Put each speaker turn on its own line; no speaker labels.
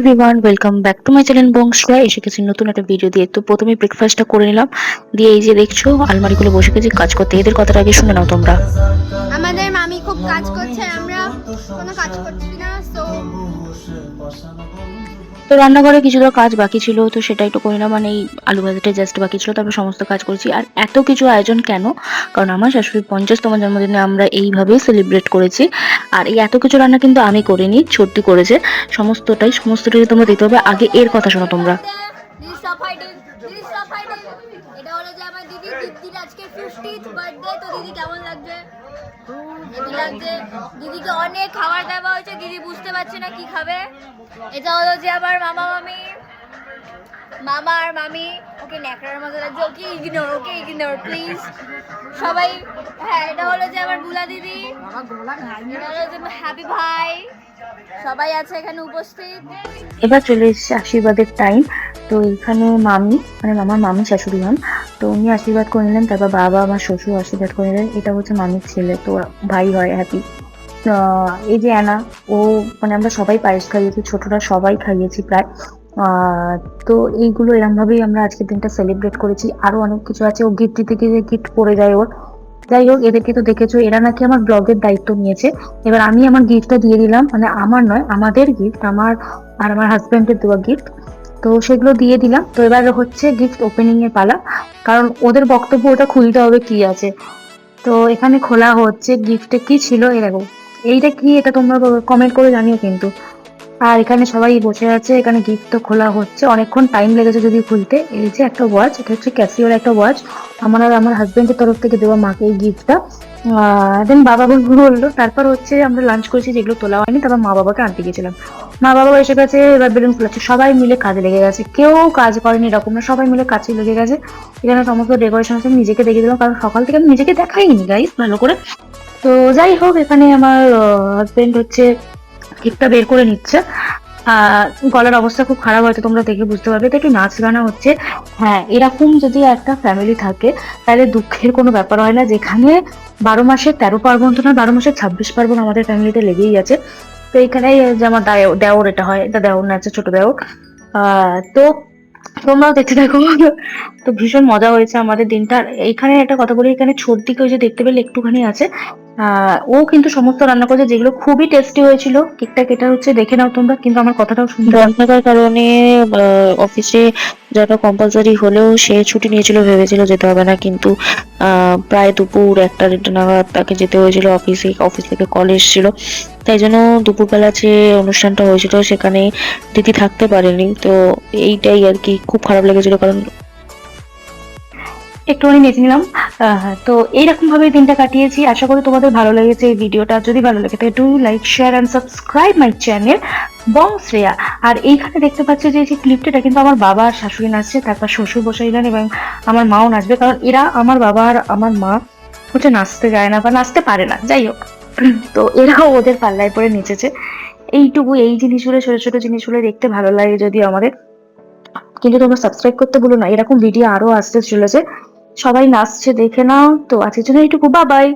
Everyone welcome back to my channel বংশরা এসে গেছি নতুন একটা ভিডিও দিয়ে। তো প্রথমে ব্রেকফাস্টটা করে নিলাম। দিয়ে এই যে দেখছ আলমারিগুলো বসে গেছি। কাজ করতে। এদের কথাটা আগে শুনে নাও তোমরা।
আমাদের মামি খুব কাজ করছে, আমরা কোনো কাজ করছি না তো
তো রান্নাঘরে কিছুটা কাজ বাকি ছিল, তো সেটা একটু করে না মানে এই আলু ভাজাটা জাস্ট বাকি ছিল, তারপর সমস্ত কাজ করেছি। আর এত কিছু আয়োজন কেন? কারণ আমার শাশুড়ির পঞ্চাশতম জন্মদিনে আমরা এইভাবেই সেলিব্রেট করেছি। আর এই এত কিছু রান্না কিন্তু আমি করিনি ছোট্টি করেছে। সমস্তটাই সমস্তটাই তোমরা দিতে হবে। আগে এর কথা শোনো তোমরা।
ফাইটিং দিদি স্টপ ফাইটিং এটা হলো যে আমার দিদি, দিদির আজকে 50th বার্থডে তো দিদি কেমন লাগছে? হেভি লাগছে। দিদিকে অনেক খাবার বুঝতে পারছে না কি খাবে। এটা যে আমার মামা মামি, মামা ওকে ওকে প্লিজ সবাই হ্যাঁ এটা হলো যে আমার বুলা দিদি। এটা হলো যে হ্যাপি ভাই সবাই আছে এখানে উপস্থিত।
এবার চলে এসেছে আশীর্বাদের টাইম তো এখানে মামি মানে আমার মামি শাশুড়ি হন। তো উনি আশীর্বাদ করে নিলেন, তারপর বাবা, আমার শ্বশুর আশীর্বাদ করে নিলেন। এটা হচ্ছে মামির ছেলে, তো ভাই হয় হ্যাপি এই যে অ্যানা, ও মানে আমরা সবাই পায়েস খাইয়েছি, ছোটরা সবাই খাইয়েছি প্রায়। তো এইগুলো এরম ভাবেই আমরা আজকের দিনটা সেলিব্রেট করেছি। আরও অনেক কিছু আছে, ও গিফট দিতে গিয়ে গিফট পড়ে যায় ওর। যাই হোক, এদেরকে তো দেখেছ, এরা নাকি আমার ব্লগের দায়িত্ব নিয়েছে। এবার আমি আমার গিফটটা দিয়ে দিলাম মানে আমার নয়, আমাদের গিফট আমার আর আমার হাজব্যান্ডের দেওয়া গিফট তো সেগুলো দিয়ে দিলাম। তো এবার হচ্ছে গিফট ওপেনিং এর পালা। কারণ ওদের বক্তব্য ওটা খুলতে হবে কি আছে। তো এখানে খোলা হচ্ছে গিফটে কি ছিল এরকম এইটা কি, এটা তোমরা কমেন্ট করে জানিও কিন্তু। আর এখানে সবাই বসে আছে, এখানে গিফট তো খোলা হচ্ছে। অনেকক্ষণ টাইম লেগেছে যদি খুলতে। এই যে একটা ওয়াচ এটা হচ্ছে ক্যাসিওর একটা ওয়াচ আমার আর আমার হাজবেন্ডের তরফ থেকে দেওয়া মাকে এই গিফটটা দেন বাবা বলল তারপর হচ্ছে আমরা লাঞ্চ করেছি, যেগুলো তোলা হয়নি, তারপর মা বাবাকে আনতে গেছিলাম মা বাবা এসে গেছে, এবার বেলুন ফুলাচ্ছে। সবাই মিলে কাজে লেগে গেছে। কেউ কাজ করেনি, এরকম না। সবাই মিলে কাজে লেগে গেছে। এখানে সমস্ত ডেকোরেশন আছে নিজেকে দেখে দিলাম, কারণ সকাল থেকে আমি নিজেকে দেখাইনি গাইস ভালো করে। তো যাই হোক, এখানে আমার হাজবেন্ড হচ্ছে কেকটা বের করে নিচ্ছে। গলার অবস্থা খুব খারাপ হয়তো তোমরা দেখে বুঝতে পারবে। তো একটু নাচ গানা হচ্ছে। হ্যাঁ এরকম যদি একটা ফ্যামিলি থাকে তাহলে দুঃখের কোনো ব্যাপার হয় না। যেখানে বারো মাসে তেরো পার্বণ তো না বারো মাসে ছাব্বিশ পার্বণ আমাদের ফ্যামিলিতে লেগেই আছে। তো এখানেই যে আমার দেওর এটা হয়। এটা দেওর নাচে ছোট দেওর। আহ, তো তোমরাও দেখতে থাকো। তো ভীষণ মজা হয়েছে আমাদের দিনটা। এইখানে একটা কথা বলি, এখানে ছোট দিকে ওই যে দেখতে পেলে একটুখানি আছে ও কিন্তু সমস্ত রান্না করেছে, যেগুলো খুবই টেস্টি হয়েছিল। কেকটা কেটা হচ্ছে, দেখে নাও তোমরা, কিন্তু আমার কথাটাও শুনতে বন্ধ থাকার কারণে অফিসে যারা কম্পালসারি হলেও সে ছুটি নিয়েছিল, ভেবেছিল যেতে হবে না, কিন্তু প্রায় দুপুর একটা দেড়টা নাগাদ তাকে যেতে হয়েছিল অফিসে অফিস থেকে কলেজ এসেছিল। তাই জন্য দুপুরবেলা যে অনুষ্ঠানটা হয়েছিল সেখানে দিদি থাকতে পারেনি। তো এইটাই আর কি খুব খারাপ লেগেছিল কারণ একটুখানি নেচে নিলাম। তো এইরকম ভাবে দিনটা কাটিয়েছি। আশা করি তোমাদের ভালো লেগেছে এই ভিডিওটা। যদি ভালো লেগে থাকে do like share and subscribe my channel Bong Shreya. আর এইখানে দেখতে পাচ্ছ যে এই ক্লিপটা কিন্তু আমার বাবা আর শাশুড়ি নাচছে, তারপর শ্বশুর বসাইলেন এবং আমার মাও নাচবে। কারণ এরা আমার বাবা আর আমার মা হচ্ছে নাচতে যায় না বা নাচতে পারে না। যাই হোক। তো এরাও ওদের পাল্লায় পরে নেচেছে। এইটুকু এই জিনিসগুলো ছোট ছোট জিনিসগুলো দেখতে ভালো লাগে যদি আমাদের। কিন্তু তোমরা সাবস্ক্রাইব করতে ভুলো না, এরকম ভিডিও আরও আসতে চলেছে। সবাই নাচছে দেখে নাও। তো আজকের জন্য এইটুকু বা বাই